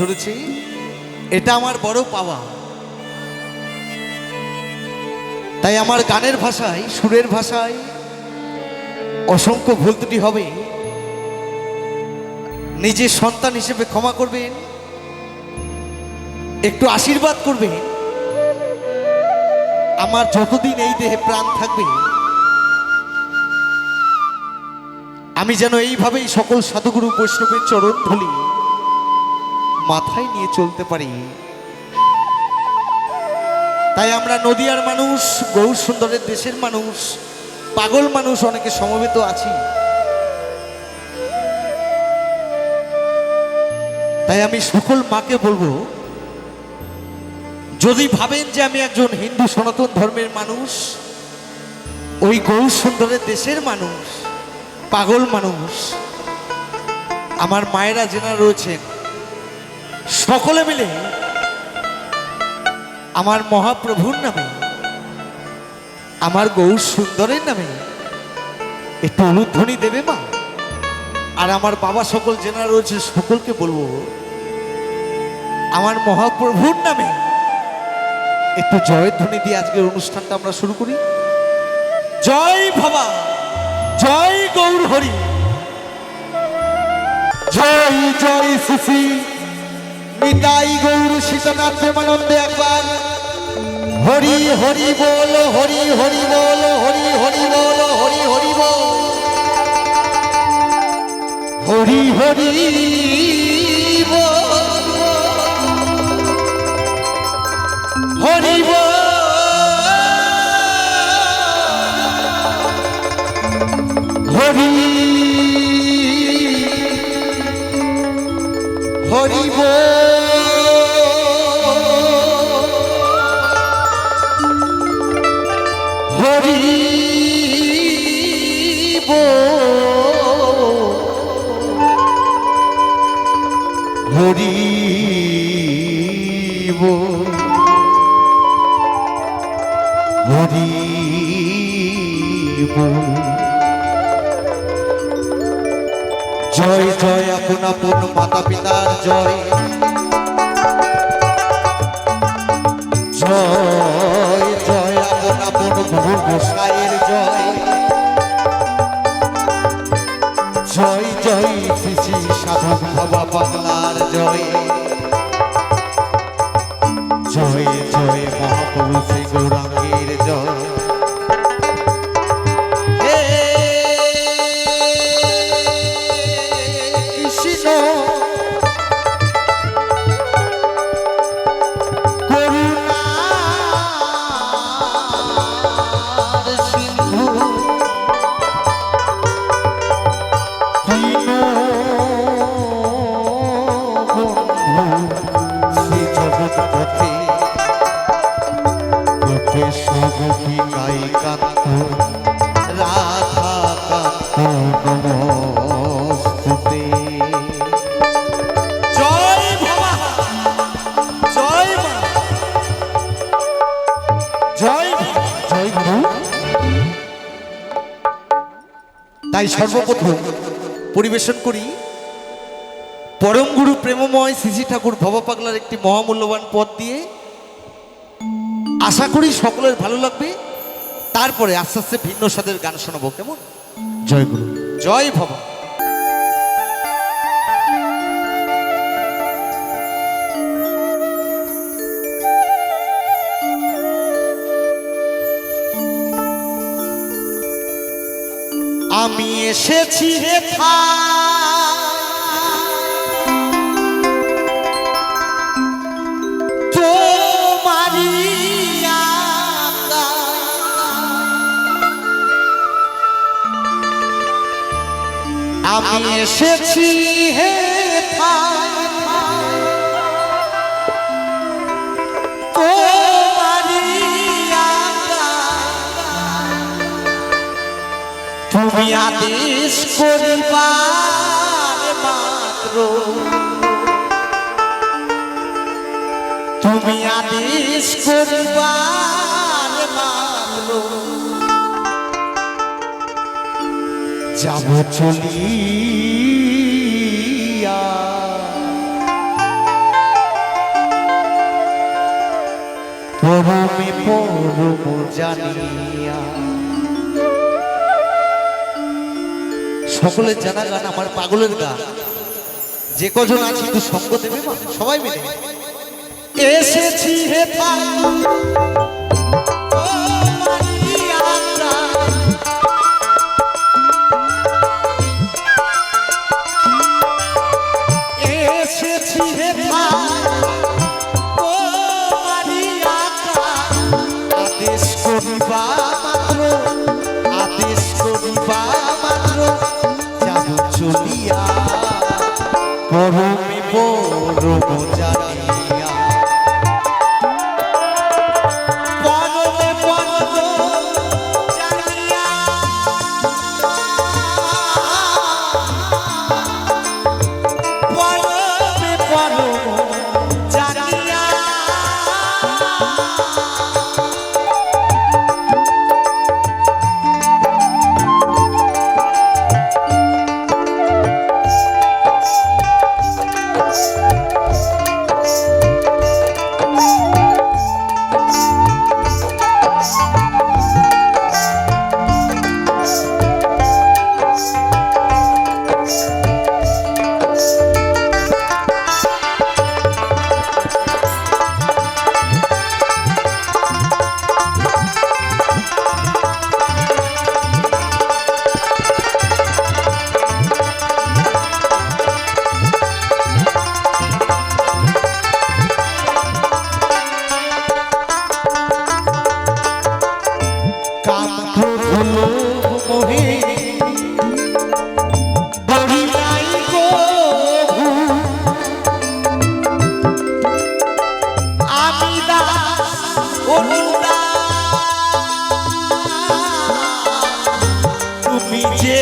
ধরেছে, এটা আমার বড় পাওয়া। তাই আমার গানের ভাষায়, সুরের ভাষায় অসংখ্য ভুল ত্রুটি হবে। নিজের সন্তান হিসেবে ক্ষমা করবেন, একটু আশীর্বাদ করবেন। আমার যতদিন এই দেহে প্রাণ থাকবে, আমি যেন এইভাবেই সকল সাধুগুরু বৈষ্ণবের চরণ ধুলি। মাথায় নিয়ে চলতে পারি। তাই আমরা নদিয়ার মানুষ গৌর সুন্দরের দেশের মানুষ, পাগল মানুষ অনেকে সমবেত আছি। তাই আমি সকল মাকে বলব, যদি ভাবেন যে আমি একজন হিন্দু সনাতন ধর্মের মানুষ, ওই গৌর সুন্দরের দেশের মানুষ, পাগল মানুষ, আমার মায়েরা যেনা রয়েছেন সকলে মিলে আমার মহাপ্রভুর নামে, আমার গৌর সুন্দরের নামে একটু অনুধ্বনি দেবে মা। আর আমার বাবা সকল জেনা রয়েছে সকলকে বলব, আমার মহাপ্রভুর নামে একটু জয়ধ্বনি দিয়ে আজকের অনুষ্ঠানটা আমরা শুরু করি। জয় বাবা জয় গৌর হরি। জয় জয় শিশি নিতাই গৌর সীতানাথ প্রেমানন্দে একবার। হরি হরি বল, হরি হরি বল, হরি হরি বল, হরি হরি বল। হরি হরি বল। হরি বল। হরি। হরি হরি হরি হরি জয় জয়, আপন আপন মাতা পিতার জয়। জয় জয়, আপন আপন গুরু গোসাইয়ের তাই সর্বপ্রথম পরিবেশন করি। পরম গুরু প্রেমময় শ্রী ঠাকুর ভবা পাগলার একটি মহামূল্যবান পদ দিয়ে। আশা করি সকলের ভালো লাগবে। তারপরে আস্তে আস্তে ভিন্ন স্বাদের গান শোনাবো কেমন? জয় গুরু। জয় ভবা। আমি এসেছি রে আমি এসেছি হে তোমারি আদেশ করিবার মাত্র। তুমি আদেশ করিবার মাত্র। যাব চলিয়া। পরমে পরম জানিয়া। সকলের জানা গান আমার পাগলের গান। যে কজন আছে একটু সঙ্গ দেবে সবাই মিলে। এসেছি হে যে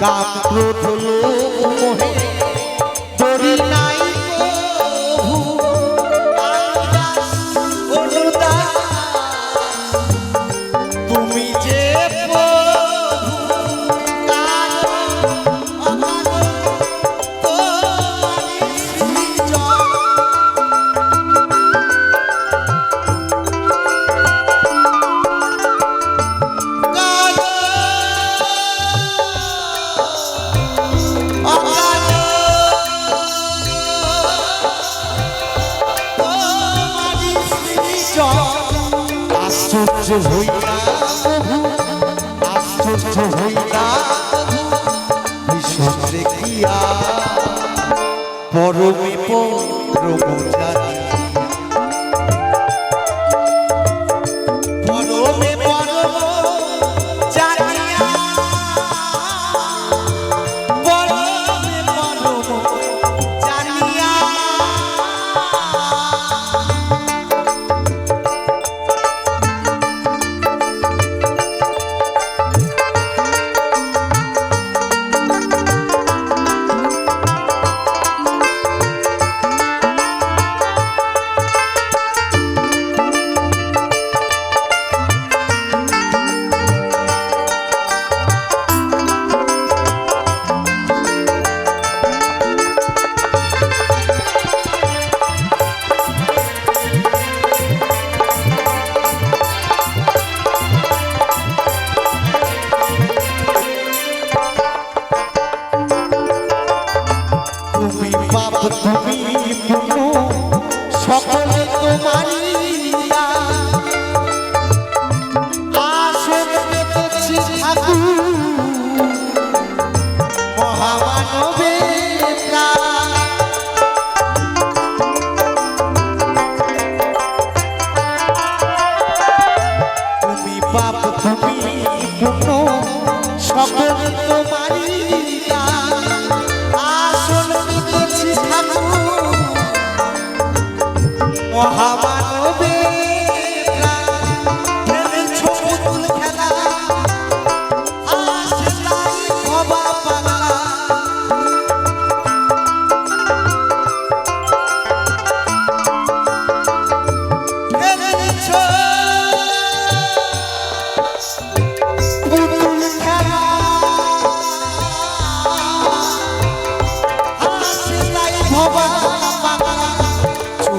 কাম ক্রোধ আশ্চর্য হই না আশ্চর্য হই না বিশ্বরে কিয়া জানি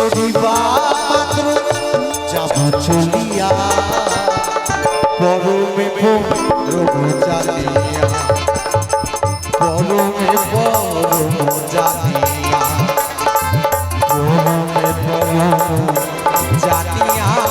আদেশ মাত্র যাব চলিয়া পরমে পরম জানিয়া পরমে পরম জানিয়া পরমে পরম জানিয়া